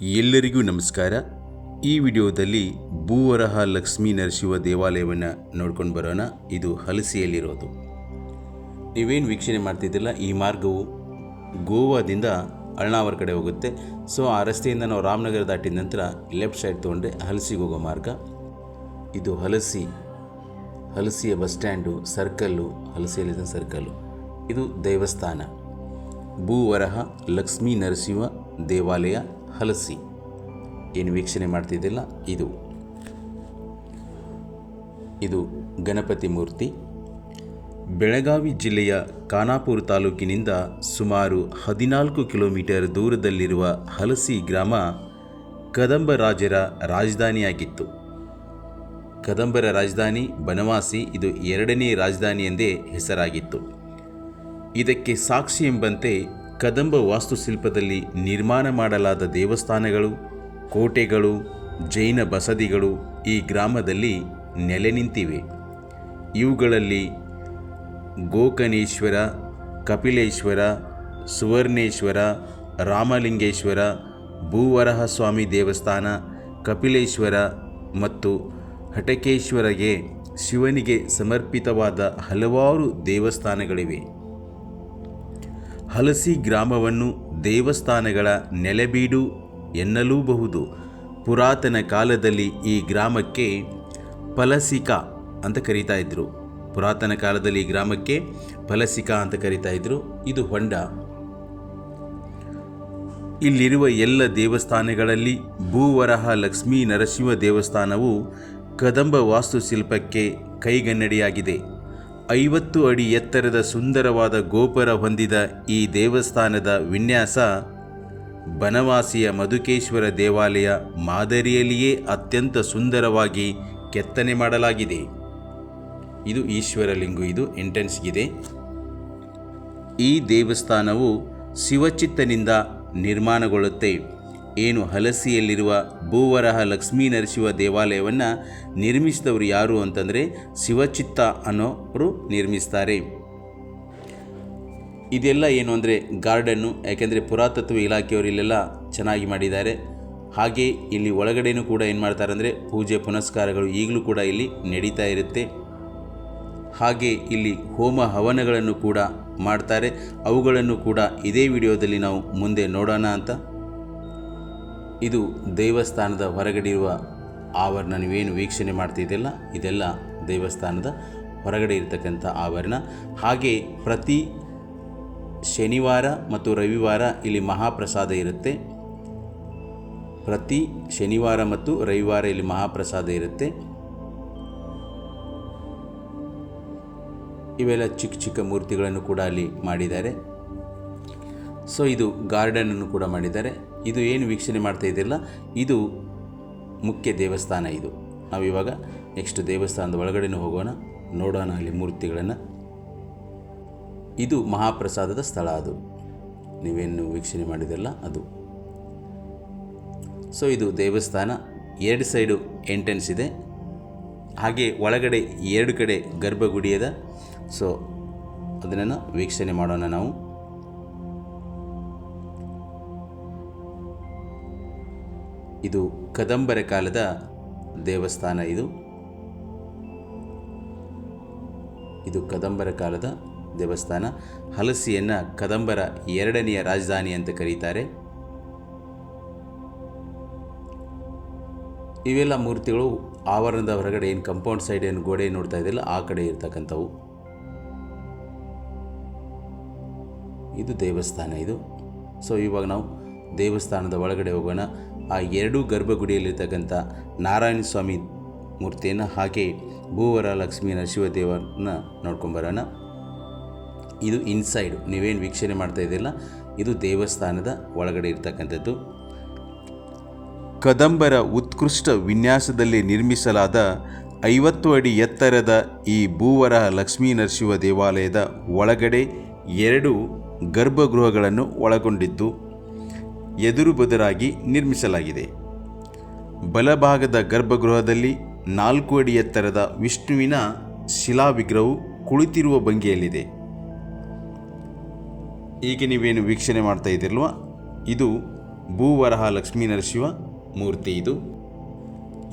ಎಲ್ಲರಿಗೂ ನಮಸ್ಕಾರ. ಈ ವಿಡಿಯೋದಲ್ಲಿ ಭೂವರಹ ಲಕ್ಷ್ಮೀ ನರಸಿಂಹ ದೇವಾಲಯವನ್ನು ನೋಡ್ಕೊಂಡು ಬರೋಣ. ಇದು ಹಲಸಿಯಲ್ಲಿರೋದು. ನೀವೇನು ವೀಕ್ಷಣೆ ಮಾಡ್ತಿದ್ದಿಲ್ಲ ಈ ಮಾರ್ಗವು ಗೋವಾದಿಂದ ಅಳ್ನಾವರ ಕಡೆ ಹೋಗುತ್ತೆ. ಸೊ, ಆ ರಸ್ತೆಯಿಂದ ನಾವು ರಾಮನಗರ ದಾಟಿದ ನಂತರ ಲೆಫ್ಟ್ ಸೈಡ್ ತೊಗೊಂಡ್ರೆ ಹಲಸಿಗೆ ಹೋಗೋ ಮಾರ್ಗ. ಇದು ಹಲಸಿ, ಹಲಸಿಯ ಬಸ್ ಸ್ಟ್ಯಾಂಡು, ಸರ್ಕಲ್ಲು, ಹಲಸಿಯಲ್ಲಿದ್ದ ಸರ್ಕಲ್ಲು. ಇದು ದೇವಸ್ಥಾನ. ಭೂವರಹ ಲಕ್ಷ್ಮೀ ನರಸಿಂಹ ದೇವಾಲಯ. ಹಲಸಿ. ಏನು ವೀಕ್ಷಣೆ ಮಾಡ್ತಿದ್ದಿಲ್ಲ? ಇದು. ಇದು ಗಣಪತಿ ಮೂರ್ತಿ. ಬೆಳಗಾವಿ ಜಿಲ್ಲೆಯ ಖಾನಾಪುರ ತಾಲೂಕಿನಿಂದ ಸುಮಾರು ಹದಿನಾಲ್ಕು ಕಿಲೋಮೀಟರ್ ದೂರದಲ್ಲಿರುವ ಹಲಸಿ ಗ್ರಾಮ ಕದಂಬ ರಾಜರ ರಾಜಧಾನಿಯಾಗಿತ್ತು. ಕದಂಬರ ರಾಜಧಾನಿ ಬನವಾಸಿ ಇದು ಎರಡನೇ ರಾಜಧಾನಿ ಎಂದೇ ಹೆಸರಾಗಿತ್ತು. ಇದಕ್ಕೆ ಸಾಕ್ಷಿ ಎಂಬಂತೆ ಕದಂಬ ವಾಸ್ತುಶಿಲ್ಪದಲ್ಲಿ ನಿರ್ಮಾಣ ಮಾಡಲಾದ ದೇವಸ್ಥಾನಗಳು, ಕೋಟೆಗಳು, ಜೈನ ಬಸದಿಗಳು ಈ ಗ್ರಾಮದಲ್ಲಿ ನೆಲೆ ನಿಂತಿವೆ. ಇವುಗಳಲ್ಲಿ ಗೋಕನೇಶ್ವರ ಕಪಿಲೇಶ್ವರ, ಸುವರ್ಣೇಶ್ವರ, ರಾಮಲಿಂಗೇಶ್ವರ, ಭೂವರಹಸ್ವಾಮಿ ದೇವಸ್ಥಾನ, ಕಪಿಲೇಶ್ವರ ಮತ್ತು ಹಟಕೇಶ್ವರಗೆ ಶಿವನಿಗೆ ಸಮರ್ಪಿತವಾದ ಹಲವಾರು ದೇವಸ್ಥಾನಗಳಿವೆ. ಹಲಸಿ ಗ್ರಾಮವನ್ನು ದೇವಸ್ಥಾನಗಳ ನೆಲೆಬೀಡು ಎನ್ನಲೂಬಹುದು. ಪುರಾತನ ಕಾಲದಲ್ಲಿ ಈ ಗ್ರಾಮಕ್ಕೆ ಫಲಸಿಕ ಅಂತ ಕರೀತಾ ಇದ್ರು. ಪುರಾತನ ಕಾಲದಲ್ಲಿ ಈ ಗ್ರಾಮಕ್ಕೆ ಫಲಸಿಕ ಅಂತ ಕರೀತಾ ಇದ್ರು. ಇದು ಹೊಂಡ. ಇಲ್ಲಿರುವ ಎಲ್ಲ ದೇವಸ್ಥಾನಗಳಲ್ಲಿ ಭೂವರಹ ಲಕ್ಷ್ಮೀ ನರಸಿಂಹ ದೇವಸ್ಥಾನವು ಕದಂಬ ವಾಸ್ತುಶಿಲ್ಪಕ್ಕೆ ಕೈಗನ್ನಡಿಯಾಗಿದೆ. ಐವತ್ತು ಅಡಿ ಎತ್ತರದ ಸುಂದರವಾದ ಗೋಪುರ ಹೊಂದಿದ ಈ ದೇವಸ್ಥಾನದ ವಿನ್ಯಾಸ ಬನವಾಸಿಯ ಮಧುಕೇಶ್ವರ ದೇವಾಲಯ ಮಾದರಿಯಲ್ಲಿಯೇ ಅತ್ಯಂತ ಸುಂದರವಾಗಿ ಕೆತ್ತನೆ ಮಾಡಲಾಗಿದೆ. ಇದು ಈಶ್ವರಲಿಂಗು ಇದು ಎಂಟ್ರೆನ್ಸ್ಗಿದೆ ಈ ದೇವಸ್ಥಾನವು ಶಿವಚಿತ್ತನಿಂದ ನಿರ್ಮಾಣಗೊಳ್ಳುತ್ತೆ. ಏನು ಹಲಸಿಯಲ್ಲಿರುವ ಭೂವರಹ ಲಕ್ಷ್ಮೀ ನರಸಿಂಹ ದೇವಾಲಯವನ್ನು ನಿರ್ಮಿಸಿದವರು ಯಾರು ಅಂತಂದರೆ ಶಿವಚಿತ್ತ ಅನ್ನೋರು ನಿರ್ಮಿಸ್ತಾರೆ. ಇದೆಲ್ಲ ಏನು ಅಂದರೆ ಗಾರ್ಡನ್ನು ಯಾಕೆಂದರೆ ಪುರಾತತ್ವ ಇಲಾಖೆಯವರು ಇಲ್ಲೆಲ್ಲ ಚೆನ್ನಾಗಿ ಮಾಡಿದ್ದಾರೆ. ಹಾಗೆ ಇಲ್ಲಿ ಒಳಗಡೆನೂ ಕೂಡ ಏನು ಮಾಡ್ತಾರೆ ಅಂದರೆ ಪೂಜೆ ಪುನಸ್ಕಾರಗಳು ಈಗಲೂ ಕೂಡ ಇಲ್ಲಿ ನಡೀತಾ ಇರುತ್ತೆ. ಹಾಗೆ ಇಲ್ಲಿ ಹೋಮ ಹವನಗಳನ್ನು ಕೂಡ ಮಾಡ್ತಾರೆ. ಅವುಗಳನ್ನು ಕೂಡ ಇದೇ ವಿಡಿಯೋದಲ್ಲಿ ನಾವು ಮುಂದೆ ನೋಡೋಣ ಅಂತ ಇದು ದೇವಸ್ಥಾನದ ಹೊರಗಡೆ ಇರುವ ಆವರಣ, ನೀವೇನು ವೀಕ್ಷಣೆ ಮಾಡ್ತಿದ್ದೆಲ್ಲ ಇದೆಲ್ಲ ದೇವಸ್ಥಾನದ ಹೊರಗಡೆ ಇರತಕ್ಕಂಥ ಆವರಣ. ಹಾಗೆ ಪ್ರತಿ ಶನಿವಾರ ಮತ್ತು ರವಿವಾರ ಇಲ್ಲಿ ಮಹಾಪ್ರಸಾದ ಇರುತ್ತೆ. ಪ್ರತಿ ಶನಿವಾರ ಮತ್ತು ರವಿವಾರ ಇಲ್ಲಿ ಮಹಾಪ್ರಸಾದ ಇರುತ್ತೆ. ಇವೆಲ್ಲ ಚಿಕ್ಕ ಚಿಕ್ಕ ಮೂರ್ತಿಗಳನ್ನು ಕೂಡ ಅಲ್ಲಿ ಮಾಡಿದ್ದಾರೆ. ಸೊ ಇದು ಗಾರ್ಡನನ್ನು ಕೂಡ ಮಾಡಿದ್ದಾರೆ. ಇದು ಏನು ವೀಕ್ಷಣೆ ಮಾಡ್ತಾ ಇದ್ದಿಲ್ಲ? ಇದು ಮುಖ್ಯ ದೇವಸ್ಥಾನ ಇದು. ನಾವಿವಾಗ ನೆಕ್ಸ್ಟ್ ದೇವಸ್ಥಾನದ ಒಳಗಡೆನೂ ಹೋಗೋಣ. ನೋಡೋಣ ಅಲ್ಲಿ ಮೂರ್ತಿಗಳನ್ನು. ಇದು ಮಹಾಪ್ರಸಾದದ ಸ್ಥಳ ಅದು. ನೀವೇನು ವೀಕ್ಷಣೆ ಮಾಡಿದಲ್ಲ ಅದು. ಸೊ ಇದು ದೇವಸ್ಥಾನ. ಎರಡು ಸೈಡು ಎಂಟ್ರೆನ್ಸ್ ಇದೆ. ಹಾಗೆ ಒಳಗಡೆ ಎರಡು ಕಡೆ ಗರ್ಭಗುಡಿಯದ. ಸೊ ಅದನ್ನು ವೀಕ್ಷಣೆ ಮಾಡೋಣ ನಾವು. ಇದು ಕದಂಬರ ಕಾಲದ ದೇವಸ್ಥಾನ ಇದು. ಇದು ಕದಂಬರ ಕಾಲದ ದೇವಸ್ಥಾನ. ಹಲಸಿಯನ್ನು ಕದಂಬರ ಎರಡನೆಯ ರಾಜಧಾನಿ ಅಂತ ಕರೀತಾರೆ. ಇವೆಲ್ಲ ಮೂರ್ತಿಗಳು ಆವರಣದ ಹೊರಗಡೆ ಏನು ಕಂಪೌಂಡ್ ಸೈಡ್ ಏನು ಗೋಡೆ ನೋಡ್ತಾ ಇದೆಯಲ್ಲ ಆ ಕಡೆ ಇರ್ತಕ್ಕಂಥವು. ಇದು ದೇವಸ್ಥಾನ ಇದು. ಸೊ ಇವಾಗ ನಾವು ದೇವಸ್ಥಾನದ ಒಳಗಡೆ ಹೋಗೋಣ. ಆ ಎರಡೂ ಗರ್ಭಗುಡಿಯಲ್ಲಿರ್ತಕ್ಕಂಥ ನಾರಾಯಣ ಸ್ವಾಮಿ ಮೂರ್ತಿಯನ್ನು ಹಾಗೆ ಭೂವರ ಲಕ್ಷ್ಮೀ ನರಸಿಂಹದೇವರನ್ನ ನೋಡ್ಕೊಂಬರೋಣ ಇದು ಇನ್ಸೈಡ್, ನೀವೇನು ವೀಕ್ಷಣೆ ಮಾಡ್ತಾ ಇದ್ದಿಲ್ಲ, ಇದು ದೇವಸ್ಥಾನದ ಒಳಗಡೆ ಇರ್ತಕ್ಕಂಥದ್ದು. ಕದಂಬರ ಉತ್ಕೃಷ್ಟ ವಿನ್ಯಾಸದಲ್ಲಿ ನಿರ್ಮಿಸಲಾದ ಐವತ್ತು ಅಡಿ ಎತ್ತರದ ಈ ಭೂವರ ಲಕ್ಷ್ಮೀ ನರಸಿಂಹ ದೇವಾಲಯದ ಒಳಗಡೆ ಎರಡು ಗರ್ಭಗೃಹಗಳನ್ನು ಒಳಗೊಂಡಿದ್ದು. ಎದುರು ಬದುರಾಗಿ ನಿರ್ಮಿಸಲಾಗಿದೆ. ಬಲಭಾಗದ ಗರ್ಭಗೃಹದಲ್ಲಿ ನಾಲ್ಕು ಅಡಿ ಎತ್ತರದ ವಿಷ್ಣುವಿನ ಶಿಲಾ ವಿಗ್ರಹವು ಕುಳಿತಿರುವ ಭಂಗಿಯಲ್ಲಿದೆ. ಈಗ ನೀವೇನು ವೀಕ್ಷಣೆ ಮಾಡ್ತಾ ಇದ್ದೀರಲ್ವ? ಇದು ಭೂವರಹ ಲಕ್ಷ್ಮೀ ನರಸಿಂಹ ಮೂರ್ತಿ ಇದು.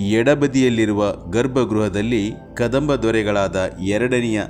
ಎಡಬದಿಯಲ್ಲಿರುವ ಗರ್ಭಗೃಹದಲ್ಲಿ ಕದಂಬ ದೊರೆಗಳಾದ ಎರಡನೆಯ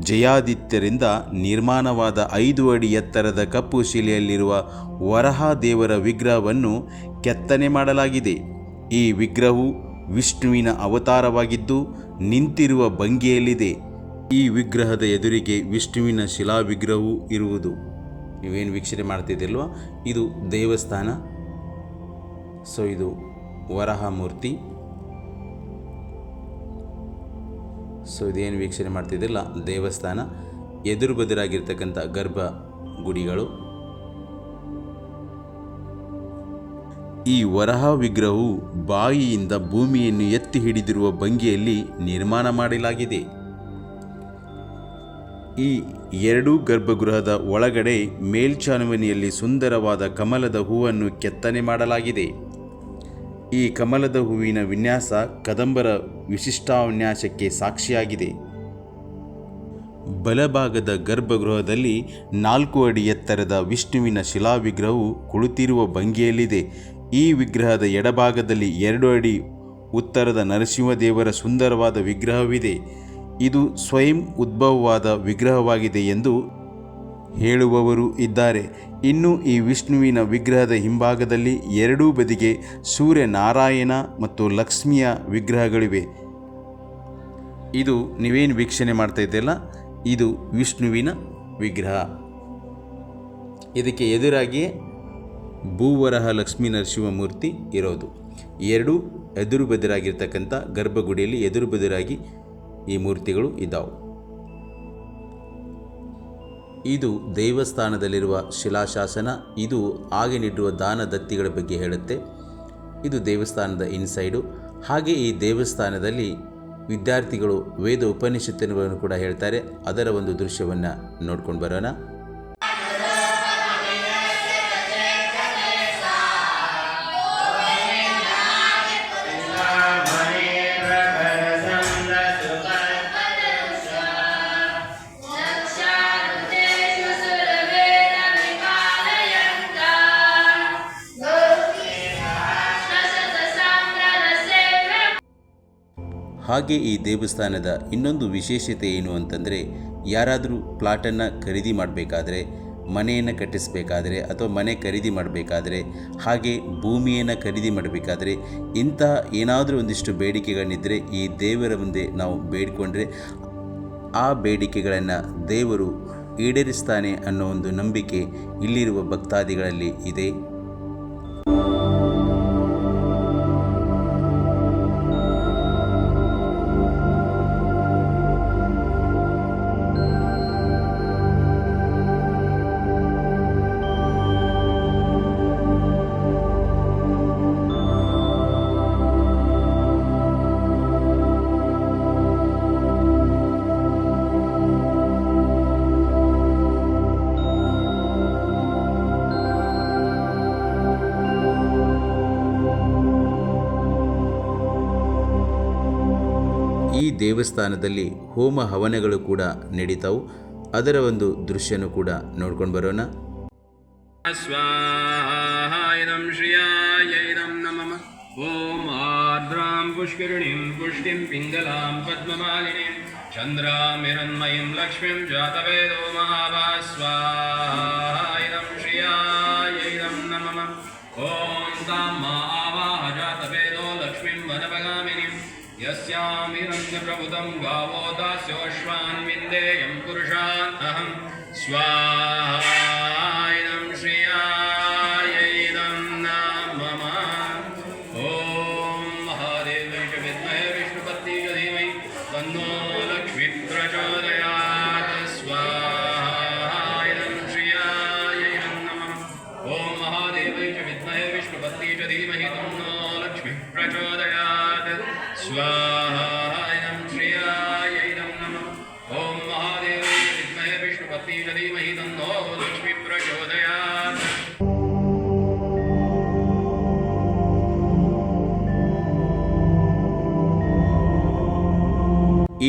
ಜಯಾದಿತ್ಯರಿಂದ ನಿರ್ಮಾಣವಾದ ಐದು ಅಡಿ ಎತ್ತರದ ಕಪ್ಪು ಶಿಲೆಯಲ್ಲಿರುವ ವರಹ ದೇವರ ವಿಗ್ರಹವನ್ನು ಕೆತ್ತನೆ ಮಾಡಲಾಗಿದೆ. ಈ ವಿಗ್ರಹವು ವಿಷ್ಣುವಿನ ಅವತಾರವಾಗಿದ್ದು ನಿಂತಿರುವ ಭಂಗಿಯಲ್ಲಿದೆ. ಈ ವಿಗ್ರಹದ ಎದುರಿಗೆ ವಿಷ್ಣುವಿನ ಶಿಲಾ ವಿಗ್ರಹವು ಇರುವುದು. ನೀವೇನು ವೀಕ್ಷಣೆ ಮಾಡ್ತಿದ್ದಿಲ್ವ ಇದು ದೇವಸ್ಥಾನ. ಸೊ, ಇದು ವರಹ ಮೂರ್ತಿ. ಸೊ ಇದೇನು ವೀಕ್ಷಣೆ ಮಾಡ್ತಿದ್ದಿಲ್ಲ ದೇವಸ್ಥಾನ, ಎದುರು ಬದಿರಾಗಿರ್ತಕ್ಕಂಥ ಗರ್ಭ ಗುಡಿಗಳು. ಈ ವರಹ ವಿಗ್ರಹವು ಬಾಯಿಯಿಂದ ಭೂಮಿಯನ್ನು ಎತ್ತಿ ಹಿಡಿದಿರುವ ಭಂಗಿಯಲ್ಲಿ ನಿರ್ಮಾಣ ಮಾಡಲಾಗಿದೆ. ಈ ಎರಡೂ ಗರ್ಭಗೃಹದ ಒಳಗಡೆ ಮೇಲ್ಚಾನುವನಿಯಲ್ಲಿ ಸುಂದರವಾದ ಕಮಲದ ಹೂವನ್ನು ಕೆತ್ತನೆ ಮಾಡಲಾಗಿದೆ. ಈ ಕಮಲದ ಹೂವಿನ ವಿನ್ಯಾಸ ಕದಂಬರ ವಿಶಿಷ್ಟಾವಿನ್ಯಾಸಕ್ಕೆ ಸಾಕ್ಷಿಯಾಗಿದೆ. ಬಲಭಾಗದ ಗರ್ಭಗೃಹದಲ್ಲಿ ನಾಲ್ಕು ಅಡಿ ಎತ್ತರದ ವಿಷ್ಣುವಿನ ಶಿಲಾವಿಗ್ರಹವು ಕುಳಿತಿರುವ ಭಂಗಿಯಲ್ಲಿದೆ. ಈ ವಿಗ್ರಹದ ಎಡಭಾಗದಲ್ಲಿ ಎರಡು ಅಡಿ ಉತ್ತರದ ನರಸಿಂಹದೇವರ ಸುಂದರವಾದ ವಿಗ್ರಹವಿದೆ. ಇದು ಸ್ವಯಂ ಉದ್ಭವವಾದ ವಿಗ್ರಹವಾಗಿದೆ ಎಂದು ಹೇಳುವವರು ಇದ್ದಾರೆ. ಇನ್ನು ಈ ವಿಷ್ಣುವಿನ ವಿಗ್ರಹದ ಹಿಂಭಾಗದಲ್ಲಿ ಎರಡೂ ಬದಿಗೆ ಸೂರ್ಯನಾರಾಯಣ ಮತ್ತು ಲಕ್ಷ್ಮಿಯ ವಿಗ್ರಹಗಳಿವೆ. ಇದು ನೀವೇನು ವೀಕ್ಷಣೆ ಮಾಡ್ತಾ ಇದು ವಿಷ್ಣುವಿನ ವಿಗ್ರಹ. ಇದಕ್ಕೆ ಎದುರಾಗಿಯೇ ಭೂವರಹ ಲಕ್ಷ್ಮೀ ನರಸಿಂಹ ಮೂರ್ತಿ ಇರೋದು. ಎರಡು ಎದುರು ಬದಿರಾಗಿರ್ತಕ್ಕಂಥ ಗರ್ಭಗುಡಿಯಲ್ಲಿ ಎದುರು ಬದಿರಾಗಿ ಈ ಮೂರ್ತಿಗಳು ಇದ್ದಾವೆ. ಇದು ದೇವಸ್ಥಾನದಲ್ಲಿರುವ ಶಿಲಾಶಾಸನ, ಇದು ಆಗೆ ನೀಡುವ ದಾನ ದತ್ತಿಗಳ ಬಗ್ಗೆ ಹೇಳುತ್ತೆ. ಇದು ದೇವಸ್ಥಾನದ ಇನ್ಸೈಡು. ಹಾಗೆ ಈ ದೇವಸ್ಥಾನದಲ್ಲಿ ವಿದ್ಯಾರ್ಥಿಗಳು ವೇದ ಉಪನಿಷತ್ತಿನ ಕೂಡ ಹೇಳ್ತಾರೆ. ಅದರ ಒಂದು ದೃಶ್ಯವನ್ನು ನೋಡ್ಕೊಂಡು ಬರೋಣ. ಹಾಗೆ ಈ ದೇವಸ್ಥಾನದ ಇನ್ನೊಂದು ವಿಶೇಷತೆ ಏನು ಅಂತಂದರೆ, ಯಾರಾದರೂ ಪ್ಲಾಟನ್ನು ಖರೀದಿ ಮಾಡಬೇಕಾದ್ರೆ, ಮನೆಯನ್ನು ಕಟ್ಟಿಸಬೇಕಾದ್ರೆ ಅಥವಾ ಮನೆ ಖರೀದಿ ಮಾಡಬೇಕಾದ್ರೆ, ಹಾಗೆ ಭೂಮಿಯನ್ನು ಖರೀದಿ ಮಾಡಬೇಕಾದ್ರೆ ಇಂತಹ ಏನಾದರೂ ಒಂದಿಷ್ಟು ಬೇಡಿಕೆಗಳನ್ನಿದ್ದರೆ ಈ ದೇವರ ಮುಂದೆ ನಾವು ಬೇಡಿಕೊಂಡ್ರೆ ಆ ಬೇಡಿಕೆಗಳನ್ನು ದೇವರು ಈಡೇರಿಸ್ತಾನೆ ಅನ್ನೋ ಒಂದು ನಂಬಿಕೆ ಇಲ್ಲಿರುವ ಭಕ್ತಾದಿಗಳಲ್ಲಿ ಇದೆ. ಈ ದೇವಸ್ಥಾನದಲ್ಲಿ ಹೋಮ ಹವನಗಳು ಕೂಡ ನಡೀತಾವು. ಅದರ ಒಂದು ದೃಶ್ಯನೂ ಕೂಡ ನೋಡ್ಕೊಂಡು ಬರೋಣ. ಓಂ ಆರ್ದ್ರಾಂ ಪುಷ್ಕರಿಣಿಂ, ಪುಷ್ಟಿಂ ಪಿಂಗಲಾಂ ಪದ್ಮಮಾಲಿನಿಂ ಚಂದ್ರಾಂ ಹಿರಣ್ಮಯಿಂ ಲಕ್ಷ್ಮೀಂ ಜಾತವೇದೋ ಮಹಾ यस्यामिरङ्गप्रभुतं गावो दास्योऽश्वान् विन्देयं पुरुषान् अहं स्वाहा इदं श्रियाय ॐ महादेवै च विद्महे विष्णुपत्नी धीमहि तन्नो लक्ष्मी प्रचोदयात् स्वाहा इदं श्रियाय इदं नमः ॐ महादेवै च विद्महे विष्णुपत्नी च धीमहि तन्नो लक्ष्मी प्रचोदयात् स्वाहा